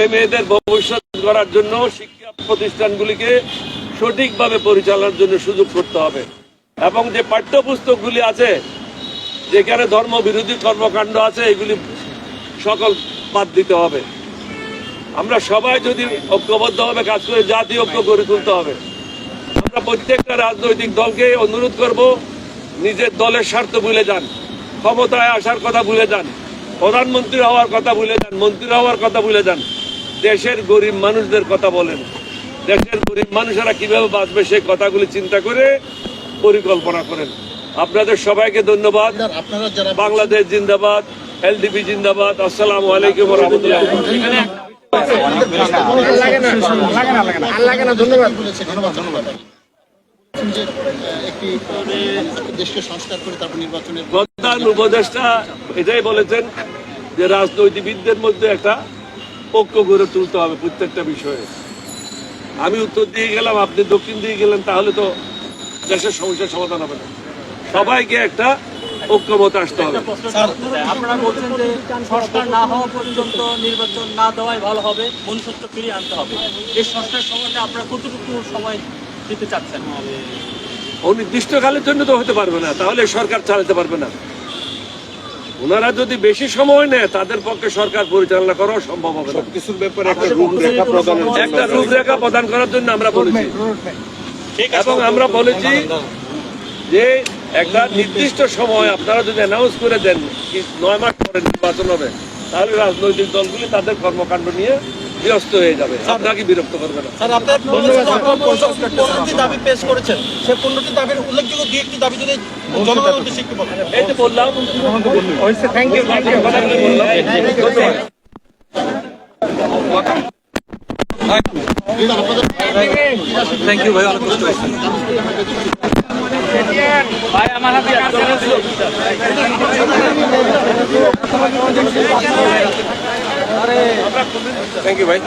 ছেলে মেয়েদের ভবিষ্যৎ করার জন্য শিক্ষা প্রতিষ্ঠানগুলিকে সঠিকভাবে পরিচালনার জন্য সুযোগ করতে হবে। এবং যে পাঠ্যপুস্তকগুলি আছে, যেখানে ধর্ম বিরোধী কর্মকাণ্ড আছে, এগুলি সকল বাদ দিতে হবে। আমরা সবাই যদি ঐক্যবদ্ধভাবে কাজ করে জাতীয় ঐক্য গড়ে তুলতে হবে। আমরা প্রত্যেকটা রাজনৈতিক দলকে অনুরোধ করব, নিজের দলের স্বার্থ ভুলে যান, ক্ষমতায় আসার কথা ভুলে যান, প্রধানমন্ত্রী হওয়ার কথা ভুলে যান, মন্ত্রী হওয়ার কথা ভুলে যান। দেশের গরিব মানুষদের কথা বলেন। দেশের গরিব মানুষেরা কীভাবে বাঁচবে সেই কথাগুলি চিন্তা করে পরিকল্পনা করেন। আপনাদের সবাইকে ধন্যবাদ। বাংলাদেশ জিন্দাবাদ এলডিপি জিন্দাবাদ আসসালামু আলাইকুম রহমতুল্লাহ। প্রধান উপদেষ্টা এটাই বলেছেন যে রাজনৈতিকবিদদের মধ্যে একটা ঐক্য গড়ে তুলতে হবে প্রত্যেকটা বিষয়ে। আমি উত্তর দিয়ে গেলাম আপনি দক্ষিণ দিয়ে গেলেন তাহলে তো দেশের সমস্যার সমাধান হবে না। সবাইকে একটা ঐক্যমত আসতে হবে। আপনারা বলছেন যে সংস্কার না হওয়া পর্যন্ত নির্বাচন না দেওয়াই ভালো হবে মনুষ্যত্ব ফিরিয়ে আনতে হবে। এই সংস্কার সময়টা আপনারা কতটুকু সময় দিতে চাচ্ছেন? অনির্দিষ্টকালের জন্য তো হতে পারবে না তাহলে সরকার চালাতে পারবে না। ওনারা যদি বেশি সময় নেয় তাদের পক্ষে সরকার পরিচালনা করা সম্ভব হবে না। কিছুর ব্যাপারে একটা রূপরেখা প্রদান একটা রূপরেখা প্রদান করার জন্য আমরা বলেছি। এবং আমরা বলেছি যে একটা নির্দিষ্ট সময় আপনারা যদি অ্যানাউন্স করে দেন নয় মাস পরে নির্বাচন হবে তাহলে রাজনৈতিক দলগুলি তাদের কর্মকাণ্ড নিয়ে ব্যস্ত হয়ে যাবে। আপনাকে বিরক্ত করবে না। স্যার আপনার পনেরোটি দাবি পেশ করেছেন। সেই পনেরোটি দাবির উল্লেখযোগ্য দুই একটি দাবি যদি এই বললাম thank you thank you thank you ভাই অনেক কষ্ট ভাই আমার হাতে থ্যাংক ইউ ভাই